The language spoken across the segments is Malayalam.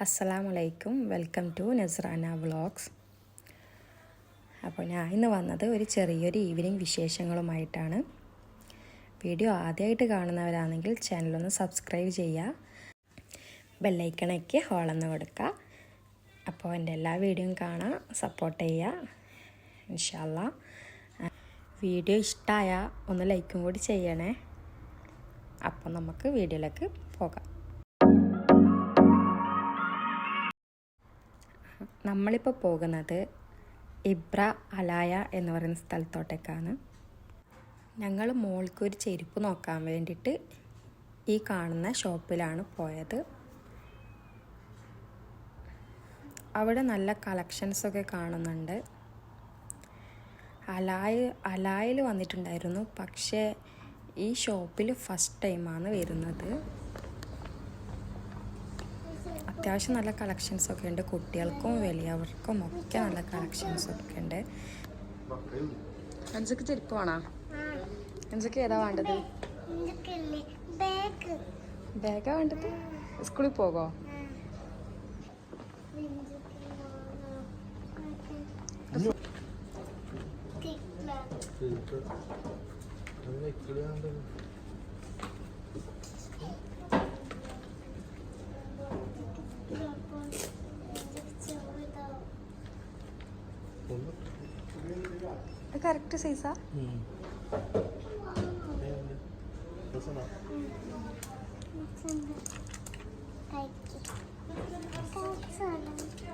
അസ്സലാമു അലൈക്കും വെൽക്കം ടു നസ്രാന വ്ളോഗ്സ്. അപ്പോൾ ഞാൻ ഇന്ന് വന്നത് ഒരു ചെറിയൊരു ഈവനിങ് വിശേഷങ്ങളുമായിട്ടാണ്. വീഡിയോ ആദ്യമായിട്ട് കാണുന്നവരാണെങ്കിൽ ചാനലൊന്ന് സബ്സ്ക്രൈബ് ചെയ്യുക. ബെല്ലൈക്കണയ്ക്ക് ഹോളെന്ന് കൊടുക്കുക. അപ്പോൾ എന്റെ എല്ലാ വീഡിയോയും കാണാൻ സപ്പോർട്ട് ചെയ്യുക. ഇൻഷാല്ല വീഡിയോ ഇഷ്ടമായ ഒന്ന് ലൈക്കും കൂടി ചെയ്യണേ. അപ്പോൾ നമുക്ക് വീഡിയോയിലേക്ക് പോകാം. നമ്മളിപ്പോൾ പോകുന്നത് ഇബ്ര അലായ എന്ന് പറയുന്ന സ്ഥലത്തോട്ടേക്കാണ്. ഞങ്ങൾ മോൾക്ക് ഒരു ചെരുപ്പ് നോക്കാൻ വേണ്ടിയിട്ട് ഈ കാണുന്ന ഷോപ്പിലാണ് പോയത്. അവിടെ നല്ല കളക്ഷൻസൊക്കെ കാണുന്നുണ്ട്. അലായ അലായിൽ വന്നിട്ടുണ്ടായിരുന്നു. പക്ഷേ ഈ ഷോപ്പിൽ ഫസ്റ്റ് ടൈമാണ് വരുന്നത്. അത്യാവശ്യം നല്ല കളക്ഷൻസ് ഒക്കെ ഉണ്ട്. കുട്ടികൾക്കും വലിയവർക്കും ഒക്കെ നല്ല കളക്ഷൻസ് ഒക്കെ ഉണ്ട്. അഞ്ചക്ക് ചെരുപ്പ് വേണോ? അഞ്ചക്ക് ഏതാ വേണ്ടത്? ബാഗ് ബാഗാ വേണ്ടത്? സ്കൂളിൽ പോകോ കറക്റ്റ് സൈസാ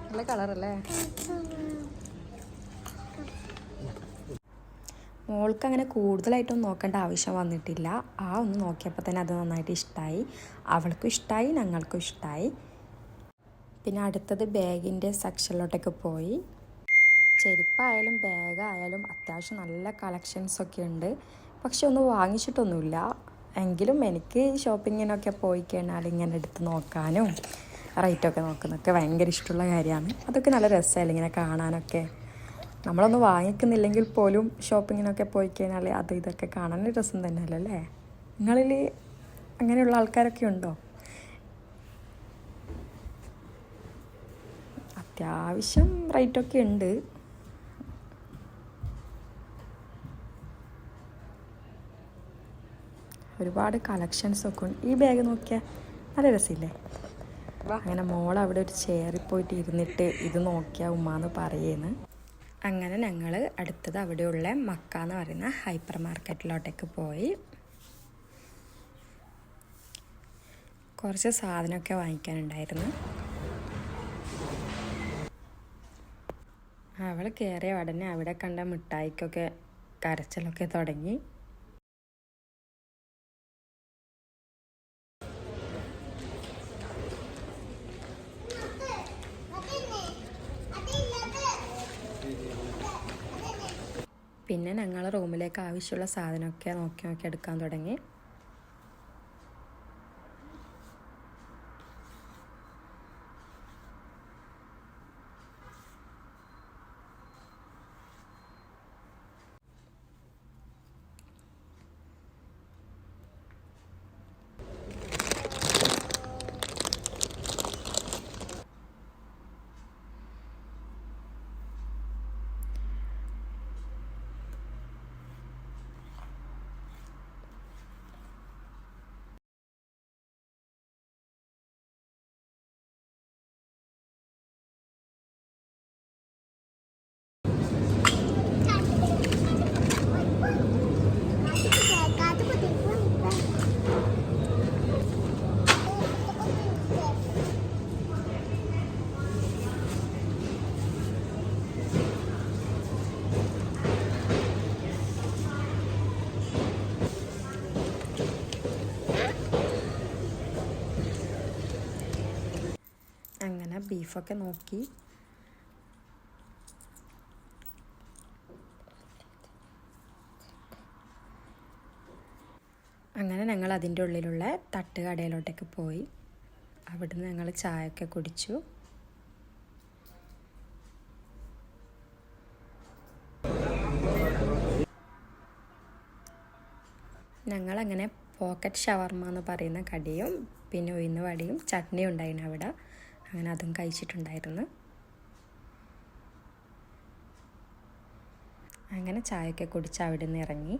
നല്ല കളറല്ലേ മോൾക്ക് അങ്ങനെ കൂടുതലായിട്ടൊന്നും നോക്കേണ്ട ആവശ്യം വന്നിട്ടില്ല. ആ ഒന്ന് നോക്കിയപ്പോൾ തന്നെ അത് നന്നായിട്ട് ഇഷ്ടമായി അവൾക്കും ഇഷ്ടമായി ഞങ്ങൾക്കും ഇഷ്ടമായി പിന്നെ അടുത്തത് ബാഗിന്റെ സെക്ഷനിലോട്ടൊക്കെ പോയി. ചെരുപ്പായാലും ബാഗായാലും അത്യാവശ്യം നല്ല കളക്ഷൻസ് ഒക്കെ ഉണ്ട്. പക്ഷെ ഒന്നും വാങ്ങിച്ചിട്ടൊന്നുമില്ല. എങ്കിലും എനിക്ക് ഷോപ്പിങ്ങിനൊക്കെ പോയി കഴിഞ്ഞാൽ ഇങ്ങനെ എടുത്ത് നോക്കാനും റേറ്റൊക്കെ നോക്കുന്നതൊക്കെ ഭയങ്കര ഇഷ്ടമുള്ള കാര്യമാണ്. അതൊക്കെ നല്ല രസമല്ലേ ഇങ്ങനെ കാണാനൊക്കെ. നമ്മളൊന്നും വാങ്ങിക്കുന്നില്ലെങ്കിൽ പോലും ഷോപ്പിങ്ങിനൊക്കെ പോയി കഴിഞ്ഞാൽ അത് ഇതൊക്കെ കാണാൻ രസം തന്നെയല്ലേ? അല്ലേ? നിങ്ങളിൽ അങ്ങനെയുള്ള ആൾക്കാരൊക്കെ ഉണ്ടോ? അത്യാവശ്യം റേറ്റൊക്കെ ഉണ്ട്. ഒരുപാട് കളക്ഷൻസ് ഒക്കെ ഉണ്ട്. ഈ ബാഗ് നോക്കിയാൽ നല്ല രസമില്ലേ? അങ്ങനെ മോൾ അവിടെ ഒരു ചെയറിൽ പോയിട്ട് ഇരുന്നിട്ട് ഇത് നോക്കിയാൽ ഉമ്മാന്ന് പറയുന്നു. അങ്ങനെ ഞങ്ങൾ അടുത്തത് അവിടെയുള്ള മക്ക എന്ന് പറയുന്ന ഹൈപ്പർ മാർക്കറ്റിലോട്ടേക്ക് പോയി. കുറച്ച് സാധനമൊക്കെ വാങ്ങിക്കാനുണ്ടായിരുന്നു. അവൾ കയറിയ ഉടനെ അവിടെ കണ്ട മിഠായിക്കൊക്കെ കരച്ചിലൊക്കെ തുടങ്ങി. പിന്നെ ഞങ്ങൾ റൂമിലേക്ക് ആവശ്യമുള്ള സാധനമൊക്കെ നോക്കി നോക്കി എടുക്കാൻ തുടങ്ങി. അങ്ങനെ ബീഫൊക്കെ നോക്കി. അങ്ങനെ ഞങ്ങൾ അതിന്റെ ഉള്ളിലുള്ള തട്ടുകടയിലോട്ടേക്ക് പോയി. അവിടുന്ന് ഞങ്ങൾ ചായയൊക്കെ കുടിച്ചു. ഞങ്ങളങ്ങനെ പോക്കറ്റ് ഷവർമ എന്ന് പറയുന്ന കടിയും പിന്നെ ഉഴുന്ന് വടിയും ചട്നിയും ഉണ്ടായിരുന്നു അവിടെ. അങ്ങനെ അതും കഴിച്ചിട്ടുണ്ടായിരുന്നു. അങ്ങനെ ചായയൊക്കെ കുടിച്ച് അവിടെ നിന്ന് ഇറങ്ങി.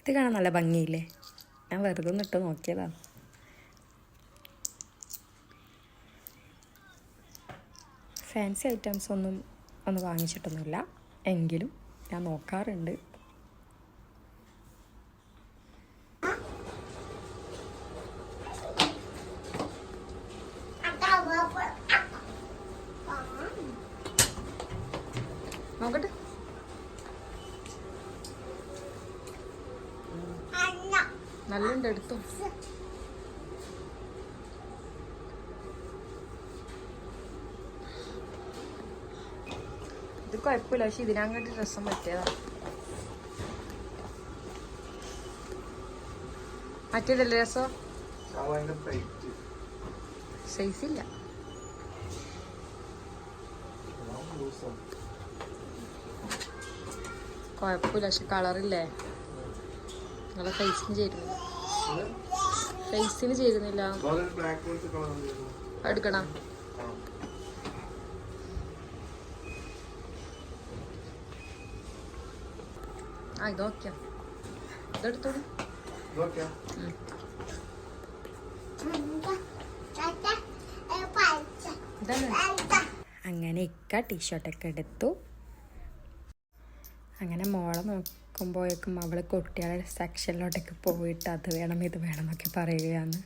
ഇത് കാണാൻ നല്ല ഭംഗിയില്ലേ? ഞാൻ വെറുതെ ഒന്ന് നോക്കിയതാണ് ഫാൻസി ഐറ്റംസ് ഒന്നും ഒന്ന് വാങ്ങിച്ചിട്ടൊന്നുമില്ല. എങ്കിലും ഞാൻ നോക്കാറുണ്ട്. നോക്കട്ടെ. നല്ലുണ്ട് എടുത്തു. കുഴപ്പമില്ല പക്ഷെ ഇതിനങ്ങോട്ട് രസം പറ്റിയതാ. മറ്റേതല്ലേ രസം? സൈസ് ഇല്ല. കുഴപ്പമില്ല പക്ഷെ കളറില്ലേ? നിങ്ങളെ ഫേസിന് ചേരുന്നില്ല. ഫേസിന് ചേരുന്നില്ല എടുക്കണം. ആ ഇത് ഓക്കെ ഇതെടുത്തോളൂ അങ്ങനെ ഇക്ക ടീഷർട്ടൊക്കെ എടുത്തു. അങ്ങനെ മോളെ നോക്കുമ്പോഴേക്കും അവൾ കുട്ടികളുടെ സെക്ഷനിലോട്ടൊക്കെ പോയിട്ട് അത് വേണം ഇത് വേണം എന്നൊക്കെ പറയുകയാണ്.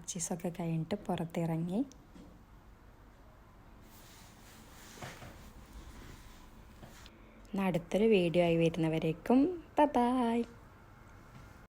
പർച്ചേസൊക്കെ കഴിഞ്ഞിട്ട് പുറത്തിറങ്ങി. അടുത്തൊരു വീഡിയോ ആയി വരുന്നവരേക്കും ബൈ